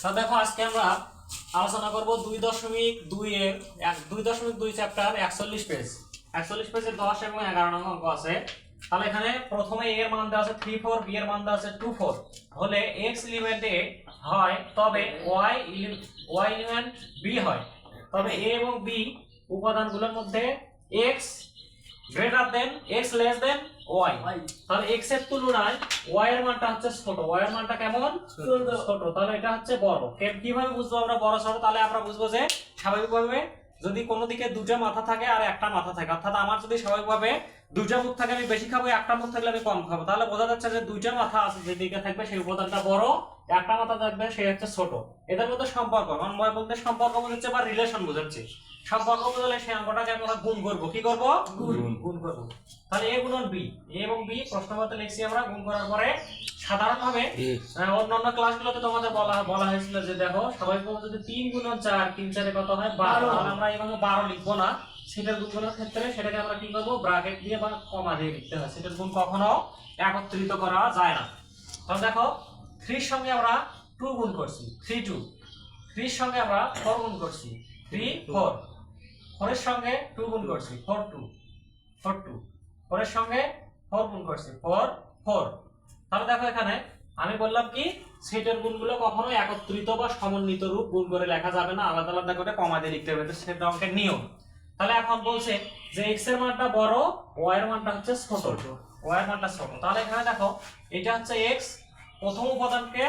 তা দেখো, আজকে আমরা আলোচনা করব দুই দশমিক দুই এর এক দুই দশমিক দুই চ্যাপ্টার একচল্লিশ পেজ একচল্লিশ পেজে দশ এবং এগারো নম্বর অঙ্ক আছে। তাহলে এখানে প্রথমে এর মান দেওয়া আছে থ্রি ফোর বি এর মান দেওয়া আছে টু ফোর হলে এক্স ইলিমেন্টে হয়, তবে ওয়াই ওয়াই ইলিমেন্ট বি হয়। তবে এ এবং বি উপাদানগুলোর মধ্যে X greater than X less than Y তাহলে এক্সের তুলনায় ওয়াই এর মানটা হচ্ছে ছোট। ওয়াই এর মানটা কেমন? ছোট। তাহলে এটা হচ্ছে বড়। কীভাবে বুঝব আমরা বড় ছোট? তাহলে আমরা বুঝব যে স্বাভাবিকভাবে যদি কোনো দিকে দুটো মাথা থাকে আর একটা মাথা থাকে অর্থাৎ আমার যদি স্বাভাবিকভাবে দুইটা মুখ থাকে আমি বেশি খাব একটা মুখ থাকলে আমি কম খাব। তাহলে বোঝা যাচ্ছে যে দুইটা মাথা আছে যেদিকে থাকবে সেই উপাদানটা বড় একটা মাথা থাকবে সেই হচ্ছে ছোট। এদের মধ্যে সম্পর্ক অন্বয় বলতে সম্পর্ক বোঝাচ্ছে বা রিলেশন বোঝাচ্ছে। সম্পর্ক বোঝালে সেই অঙ্কটাকে আমরা গুণ করব। কি করব? গুণ। করব। তাহলে এ গুণন বি। এ এবং বি প্রশ্নপত্রে লিখছি আমরা গুণ করার পরে সাধারণভাবে অন্যান্য ক্লাসগুলোতে তোমাদের বলা বলা হয়েছিল যে দেখো স্বাভাবিকভাবে যদি তিন গুণন চার তিন চারে কত হয়? বারো। বারো। তাহলে আমরা এইভাবে বারো লিখব না। সেটার গুণগুলোর ক্ষেত্রে সেটাকে আমরা কি করব? ব্রাকেট দিয়ে বা কমা দিয়ে লিখতে হয়। সেটার গুণ কখনো একত্রিত করা যায় না। তাহলে দেখো থ্রির সঙ্গে আমরা টু গুণ করছি। Three two. থ্রির সঙ্গে আমরা ফোর গুণ করছি। Three four. ফোরের সঙ্গে টু গুণ করছি ফোর টু ফোর টু ফোরের সঙ্গে ফোর গুণ করছি ফোর ফোর তাহলে দেখো এখানে আমি বললাম কি সেটের গুণগুলো কখনো একত্রিত বা সমন্বিত রূপ গুণ করে লেখা যাবে না আলাদা আলাদা করে কমা দিয়ে লিখতে হবে সেটা অঙ্কের নিয়ম। তাহলে এখন বলছে যে এক্সের মানটা বড় ওয়াই এর মানটা হচ্ছে ছোট। ওয়াই এর মানটা ছোট। তাহলে এখানে দেখো এটা হচ্ছে এক্স প্রথম উপাদানকে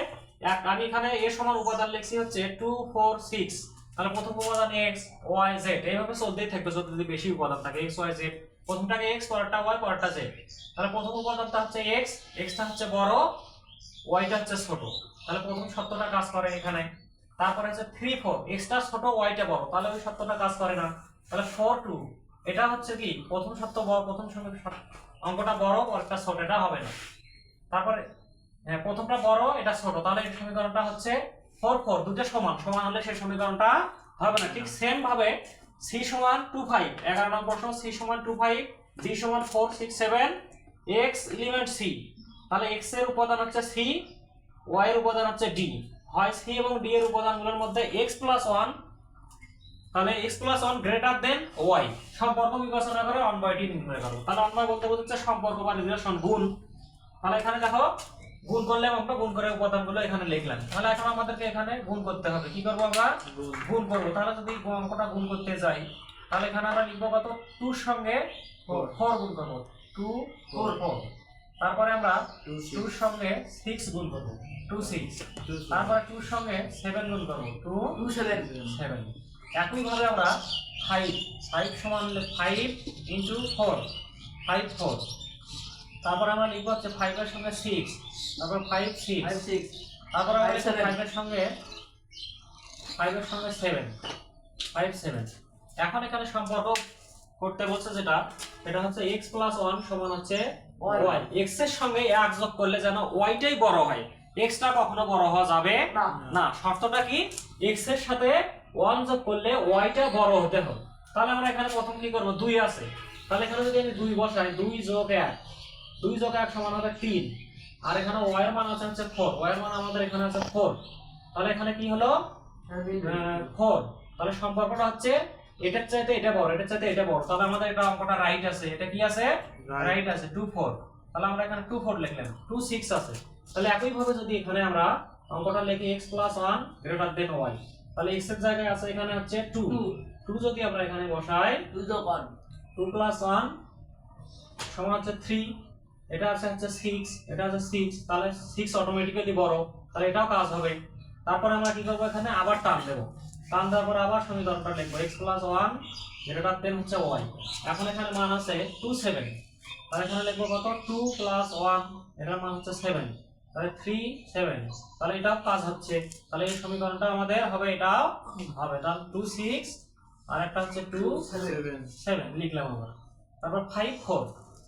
এক আমি এখানে এ সমান উপাদান লিখছি হচ্ছে টু ফোর সিক্স তাহলে প্রথম উপাদান এক্স ওয়াই জেড এইভাবে চলতেই থাকবে যত যদি বেশি উপাদান থাকে এক্স ওয়াই জেড প্রথমটাকে এক্স পরেরটা ওয়াই পরেরটা জেড তাহলে প্রথম উপাদানটা হচ্ছে এক্স এক্সটা হচ্ছে বড় ওয়াইটা হচ্ছে ছোট। তাহলে প্রথম সত্যটা কাজ করে এখানে। তারপরে হচ্ছে থ্রি ফোর এক্সটা ছোট ওয়াইটা বড়। তাহলে ওই সত্যটা কাজ করে না। তাহলে ফোর টু এটা হচ্ছে কি? প্রথম সত্য বড়, প্রথম অঙ্কটা বড়, পরেরটা ছোট, এটা হবে না। তারপরে হ্যাঁ প্রথমটা বড়, এটা ছোট। তাহলে এই সমীকরণটা হচ্ছে ফোর ফোর, দুটো সমান। সমান হলে সেই সমীকরণটা হবে না। ঠিক সেম ভাবে সি সমান টু ফাইভ এগারো নম্বর প্রশ্ন সি সমান টু ফাইভ জি সমান four six seven X element C তাহলে এক্সের উপাদান হচ্ছে সি ওয়াই এর উপাদান হচ্ছে ডি হয় সি এবং ডি এর উপাদানগুলোর মধ্যে এক্স প্লাস ওয়ান তাহলে X plus one greater than Y সম্পর্ক বিবেচনা করে অন বাই ডি নির্ণয় করো। তাহলে অন বাই বলতে বোঝাচ্ছে সম্পর্ক বা রিলেশন গুণ। তাহলে এখানে দেখো গুণ করলে আমরা গুণ করে উপাদানগুলো এখানে লিখলাম। তাহলে এখন আমাদেরকে এখানে গুণ করতে হবে। কি করব আমরা? গুণ করব। তাহলে যদি অঙ্কটা গুণ করতে যাই তাহলে এখানে আমরা লিখব কত? টুর সঙ্গে ফোর। গুণ করব। Two four four. তারপরে আমরা টুর সঙ্গে সিক্স গুণ করব। Two six. তারপরে টুর সঙ্গে সেভেন গুণ করব। Two two seven. সেভেন। একইভাবে আমরা ফাইভ ফাইভ সমান five into four five four তারপর আমরা লিখব হচ্ছে ফাইভের সঙ্গে সিক্স তারপর ফাইভ সিক্স ফাইভ সিক্স তারপর আমরা seven. ফাইভের সঙ্গে ফাইভের সঙ্গে সেভেন ফাইভ সেভেন এখন এখানে সম্পর্ক করতে বলছে যেটা সেটা হচ্ছে এক্স প্লাস ওয়ান সমান হচ্ছে ওয়াই এক্সের সঙ্গে এক যোগ করলে যেন ওয়াইটাই বড় হয়। এক্সটা কখনো বড় হওয়া যাবে না। না। শর্তটা কি? এক্সের সাথে ওয়ান যোগ করলে ওয়াইটা বড় হতে হবে। তাহলে আমরা এখানে প্রথম কি করব? দুই আছে। তাহলে এখানে যদি আমি দুই বসাই দুই যোগ এক দুই যোগ এক সমান হবে তিন। আর এখানে ওয়াই এর মান আছে হচ্ছে ফোর ওয়াই এর মান আমাদের এখানে আছে ফোর তাহলে এখানে কি হলো? ফোর তাহলে সম্পর্কটা হচ্ছে এটার চাইতে এটা বড় এটার চাইতে এটা বড়। তাহলে আমাদের এটা অঙ্কটা রাইট আছে। এটা কি আছে? রাইট আছে। টু ফোর তাহলে আমরা এখানে টু ফোর লিখলাম। টু সিক্স আছে। তাহলে একইভাবে যদি এখানে আমরা অঙ্কটা লিখি X plus one greater than Y তাহলে এক্সের জায়গায় আছে এখানে হচ্ছে টু টু টু যদি আমরা এখানে বসাই টু প্লাস ওয়ান সমান হচ্ছে থ্রি এটা আছে হচ্ছে সিক্স এটা আছে সিক্স তাহলে সিক্স অটোমেটিক্যালি বড় তাহলে এটাও কাজ হবে। তারপরে আমরা কি করব এখানে? আবার টান দেবো। টান দেওয়ার পর আবার সমীকরণটা লিখব। এক্স প্লাস ওয়ান যেটা দেন হচ্ছে ওয়াই এখন এখানে মান আছে টু সেভেন তাহলে এখানে লিখব কত? টু প্লাস ওয়ান এটার মান হচ্ছে সেভেন তাহলে থ্রি সেভেন তাহলে এটাও কাজ হচ্ছে। তাহলে এই সমীকরণটা আমাদের হবে এটাও হবে। তাহলে টু সিক্স আর একটা হচ্ছে টু সেভেন লিখলাম আমরা। তারপর ফাইভ ফোর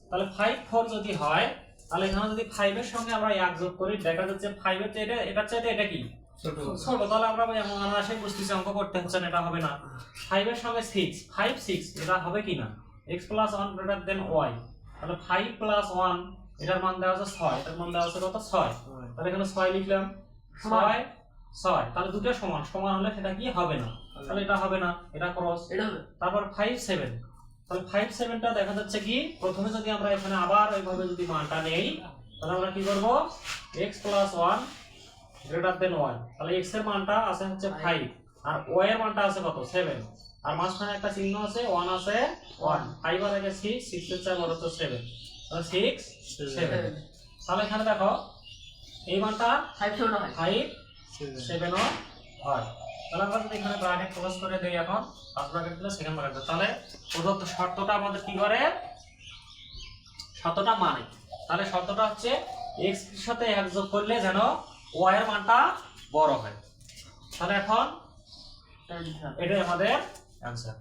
তাহলে ফাইভ ফোর যদি হয় তাহলে এখানে যদি ফাইভের সঙ্গে আমরা এক যোগ করি দেখা যাচ্ছে ফাইভের চাইতে এটার চাইতে এটা কি? ছোট। তাহলে আমরা অনায়াসে বুঝতেছি অঙ্ক করতে হচ্ছে এটা হবে না। ফাইভের সঙ্গে সিক্স ফাইভ সিক্স এটা হবে কি না? X plus one greater than Y তাহলে ফাইভ প্লাস ওয়ান এটার মান দেওয়া আছে ছয় এটার মান দেওয়া আছে কত? ছয়। তাহলে এখানে ছয় লিখলাম। ছয় ছয় তাহলে দুটো সমান সমান হলে সেটা কি হবে না? তাহলে এটা হবে না এটা ক্রস এটা হবে। তারপর ফাইভ সেভেন তাহলে ফাইভ সেভেনটা দেখা যাচ্ছে কি? প্রথমে যদি আমরা এখানে আবার ওইভাবে যদি মানটা নেই তাহলে আমরা কি করব? X plus one greater than one তাহলে এক্সের মানটা আছে হচ্ছে ফাইভ আর ওয়াই এর মানটা আছে কত? সেভেন আর মাঝখানে একটা চিহ্ন আছে ওয়ান আছে ওয়ান ফাইভ আর আগে সিক্স সিক্স এর চার বড় হচ্ছে সেভেন তাহলে সিক্স সেভেন তাহলে এখানে দেখো এই মানটা ফাইভ সেভেন ফাইভ সেভেনও তাহলে আমরা করে দেই এখন শর্তটা আমাদের কি করে? শর্তটা মানে তাহলে শর্তটা হচ্ছে এক্সের সাথে এক করলে যেন ওয়াই এর মানটা বড় হয়। তাহলে এখন এটাই আমাদের অ্যান্সার